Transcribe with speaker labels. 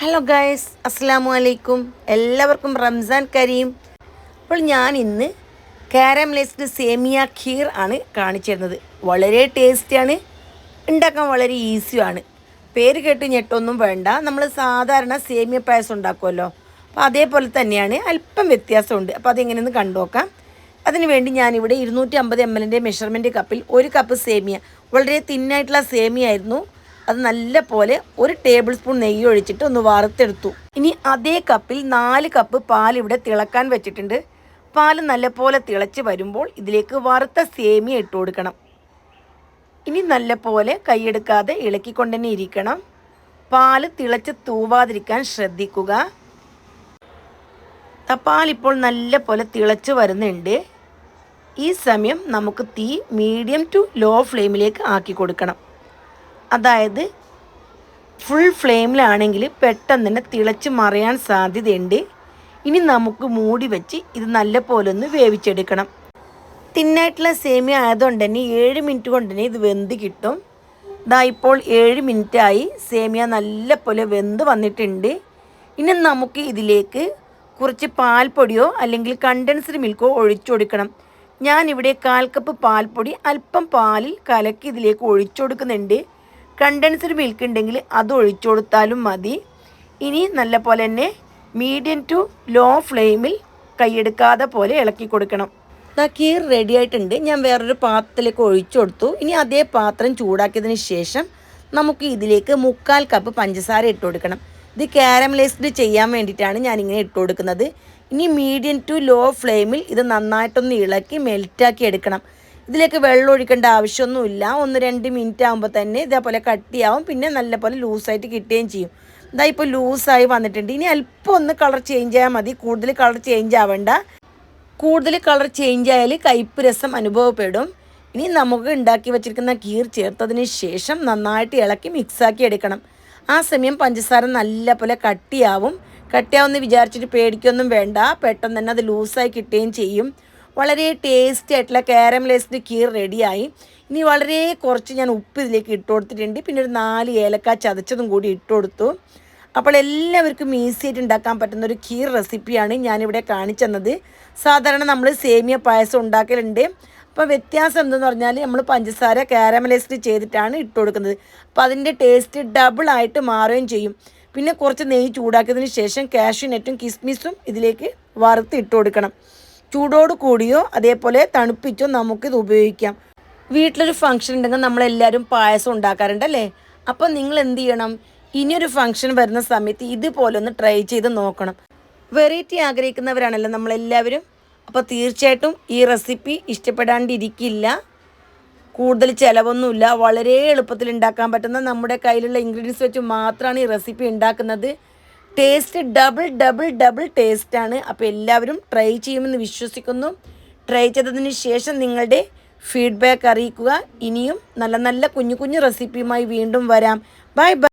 Speaker 1: Hello guys അസ്സാമു അലൈക്കും എല്ലാവർക്കും റംസാൻ കരീം. അപ്പോൾ ഞാൻ ഇന്ന് കാരമലൈസ്ഡ് സേമിയ ഖീർ ആണ് കാണിച്ചിരുന്നത്. വളരെ ടേസ്റ്റിയാണ്. ഉണ്ടാക്കാൻ വളരെ ഈസിയാണ് പേര് കേട്ട് ഞെട്ടൊന്നും വേണ്ട. നമ്മൾ സാധാരണ സേമിയ പായസം ഉണ്ടാക്കുമല്ലോ. അപ്പോൾ അതേപോലെ തന്നെയാണ് അല്പം വ്യത്യാസമുണ്ട്. അപ്പോൾ അതെങ്ങനെയെന്ന് കണ്ടുനോക്കാം അതിനുവേണ്ടി അതിന് വേണ്ടി ഞാനിവിടെ ഇരുന്നൂറ്റി അമ്പത് എം എല്ലിന്റെ മെഷർമെന്റ് കപ്പിൽ ഒരു കപ്പ് സേമിയ. വളരെ തിന്നായിട്ടുള്ള സേമിയ ആയിരുന്നു. അത് നല്ല പോലെ ഒരു ടേബിൾ സ്പൂൺ നെയ്യ് ഒഴിച്ചിട്ട് ഒന്ന് വറുത്തെടുത്തു. ഇനി അതേ കപ്പിൽ നാല് കപ്പ് പാൽ ഇവിടെ തിളക്കാൻ വെച്ചിട്ടുണ്ട്. പാൽ നല്ലപോലെ തിളച്ച് വരുമ്പോൾ ഇതിലേക്ക് വറുത്ത സേമിയ ഇട്ട് കൊടുക്കണം. ഇനി നല്ലപോലെ കൈയെടുക്കാതെ ഇളക്കിക്കൊണ്ട് തന്നെ ഇരിക്കണം. പാൽ തിളച്ച് തൂവാതിരിക്കാൻ ശ്രദ്ധിക്കുക. പാലിപ്പോൾ നല്ല പോലെ തിളച്ച് വരുന്നുണ്ട്. ഈ സമയം നമുക്ക് തീ മീഡിയം ടു ലോ ഫ്ലെയിമിലേക്ക് ആക്കി കൊടുക്കണം. അതായത് ഫുൾ ഫ്ലെയിമിലാണെങ്കിൽ പെട്ടെന്ന് തന്നെ തിളച്ച് മറിയാൻ സാധ്യതയുണ്ട്. ഇനി നമുക്ക് മൂടി വെച്ച് ഇത് നല്ല പോലെ ഒന്ന് വേവിച്ചെടുക്കണം. തിന്നായിട്ടുള്ള സേമിയ ആയതുകൊണ്ട് തന്നെ ഏഴ് മിനിറ്റ് കൊണ്ട് തന്നെ ഇത് വെന്ത് കിട്ടും. ഇതാ ഇപ്പോൾ ഏഴ് മിനിറ്റായി സേമിയ നല്ല പോലെ വെന്ത് വന്നിട്ടുണ്ട്. ഇനി നമുക്ക് ഇതിലേക്ക് കുറച്ച് പാൽപ്പൊടിയോ അല്ലെങ്കിൽ കണ്ടൻസ്ഡ് മിൽക്കോ ഒഴിച്ചു കൊടുക്കണം. ഞാനിവിടെ കാൽ കപ്പ് പാൽപ്പൊടി അല്പം പാലിൽ കലക്കി ഇതിലേക്ക് ഒഴിച്ചു കൊടുക്കുന്നുണ്ട്. കണ്ടൻസ്ഡ് മിൽക്ക് ഉണ്ടെങ്കിൽ അത് ഒഴിച്ചു കൊടുത്താലും മതി. ഇനി നല്ല പോലെ തന്നെ മീഡിയം ടു ലോ ഫ്ലെയിമിൽ കൈയെടുക്കാതെ പോലെ ഇളക്കി കൊടുക്കണം. കീർ റെഡി ആയിട്ടുണ്ട്. ഞാൻ വേറൊരു പാത്രത്തിലേക്ക് ഒഴിച്ചു കൊടുത്തു. ഇനി അതേ പാത്രം ചൂടാക്കിയതിന് ശേഷം നമുക്ക് ഇതിലേക്ക് മുക്കാൽ കപ്പ് പഞ്ചസാര ഇട്ട് കൊടുക്കണം. ഇത് കാരമലൈസ്ഡ് ചെയ്യാൻ വേണ്ടിയിട്ടാണ് ഞാനിങ്ങനെ ഇട്ട് കൊടുക്കുന്നത്. ഇനി മീഡിയം ടു ലോ ഫ്ലെയിമിൽ ഇത് നന്നായിട്ടൊന്ന് ഇളക്കി മെൽറ്റാക്കി എടുക്കണം. ഇതിലേക്ക് വെള്ളം ഒഴിക്കേണ്ട ആവശ്യമൊന്നുമില്ല. ഒന്ന് രണ്ട് മിനിറ്റ് ആകുമ്പോൾ തന്നെ ഇതേപോലെ കട്ടിയാവും. പിന്നെ നല്ലപോലെ ലൂസായിട്ട് കിട്ടുകയും ചെയ്യും. ഇതാ ഇപ്പോൾ ലൂസായി വന്നിട്ടുണ്ട്. ഇനി അല്പം ഒന്ന് കളർ ചേഞ്ച് ആയാൽ മതി. കൂടുതൽ കളർ ചേഞ്ച് ആവേണ്ട. കൂടുതൽ കളർ ചേഞ്ച് ആയാൽ കയ്പ്പ് രസം അനുഭവപ്പെടും. ഇനി നമുക്ക് ഉണ്ടാക്കി വെച്ചിരിക്കുന്ന കീർ ചേർത്തതിന് ശേഷം നന്നായിട്ട് ഇളക്കി മിക്സാക്കി എടുക്കണം. ആ സമയം പഞ്ചസാര നല്ല പോലെ കട്ടിയാവും. കട്ടിയാവുമെന്ന് വിചാരിച്ചിട്ട് പേടിക്കൊന്നും വേണ്ട. പെട്ടെന്ന് തന്നെ അത് ലൂസായി കിട്ടുകയും ചെയ്യും. വളരെ ടേസ്റ്റി ആയിട്ടുള്ള കാരമലൈസ്ഡ് കീർ റെഡിയായി ഇനി വളരെ കുറച്ച് ഞാൻ ഉപ്പ് ഇതിലേക്ക് ഇട്ട് കൊടുത്തിട്ടുണ്ട്. പിന്നെ ഒരു നാല് ഏലക്ക ചതച്ചതും കൂടി ഇട്ട് കൊടുത്തു. അപ്പോൾ എല്ലാവർക്കും ഈസി ആയിട്ട് ഉണ്ടാക്കാൻ പറ്റുന്ന ഒരു കീർ റെസിപ്പിയാണ് ഞാനിവിടെ കാണിച്ചെന്നത് സാധാരണ നമ്മൾ സേമിയ പായസം ഉണ്ടാക്കലുണ്ട്. അപ്പോൾ വ്യത്യാസം എന്തെന്ന് പറഞ്ഞാൽ നമ്മൾ പഞ്ചസാര കാരമലൈസ്ഡ് ചെയ്തിട്ടാണ് ഇട്ട് കൊടുക്കുന്നത്. അപ്പോൾ അതിന്റെ ടേസ്റ്റ് ഡബിൾ ആയിട്ട് മാറുകയും ചെയ്യും. പിന്നെ കുറച്ച് നെയ്യ് ചൂടാക്കിയതിന് ശേഷം കാഷ്യൂ നെറ്റും കിസ്മിസും ഇതിലേക്ക് വറുത്ത് ഇട്ട് കൊടുക്കണം. ചൂടോട് കൂടിയോ അതേപോലെ തണുപ്പിച്ചോ നമുക്കിത് ഉപയോഗിക്കാം. വീട്ടിലൊരു ഫംഗ്ഷൻ ഉണ്ടെങ്കിൽ നമ്മളെല്ലാവരും പായസം ഉണ്ടാക്കാറുണ്ട് അല്ലേ അപ്പോൾ നിങ്ങൾ എന്ത് ചെയ്യണം? ഇനിയൊരു ഫംഗ്ഷൻ വരുന്ന സമയത്ത് ഇതുപോലെ ഒന്ന് ട്രൈ ചെയ്ത് നോക്കണം. വെറൈറ്റി ആഗ്രഹിക്കുന്നവരാണല്ലോ നമ്മളെല്ലാവരും. അപ്പോൾ തീർച്ചയായിട്ടും ഈ റെസിപ്പി ഇഷ്ടപ്പെടാണ്ടിരിക്കില്ല. കൂടുതൽ ചിലവൊന്നുമില്ല. വളരെ എളുപ്പത്തിൽ ഉണ്ടാക്കാൻ പറ്റുന്ന നമ്മുടെ കയ്യിലുള്ള ഇൻഗ്രീഡിയൻസ് വെച്ച് മാത്രമാണ് ഈ റെസിപ്പി ഉണ്ടാക്കുന്നത്. ടേസ്റ്റ് ഡബിൾ ഡബിൾ ഡബിൾ ടേസ്റ്റാണ്. അപ്പോൾ എല്ലാവരും ട്രൈ ചെയ്യുമെന്ന് വിശ്വസിക്കുന്നു. ട്രൈ ചെയ്തതിന് ശേഷം നിങ്ങളുടെ ഫീഡ്ബാക്ക് അറിയിക്കുക. ഇനിയും നല്ല നല്ല കുഞ്ഞു കുഞ്ഞു റെസിപ്പിയുമായി വീണ്ടും വരാം. Bye bye.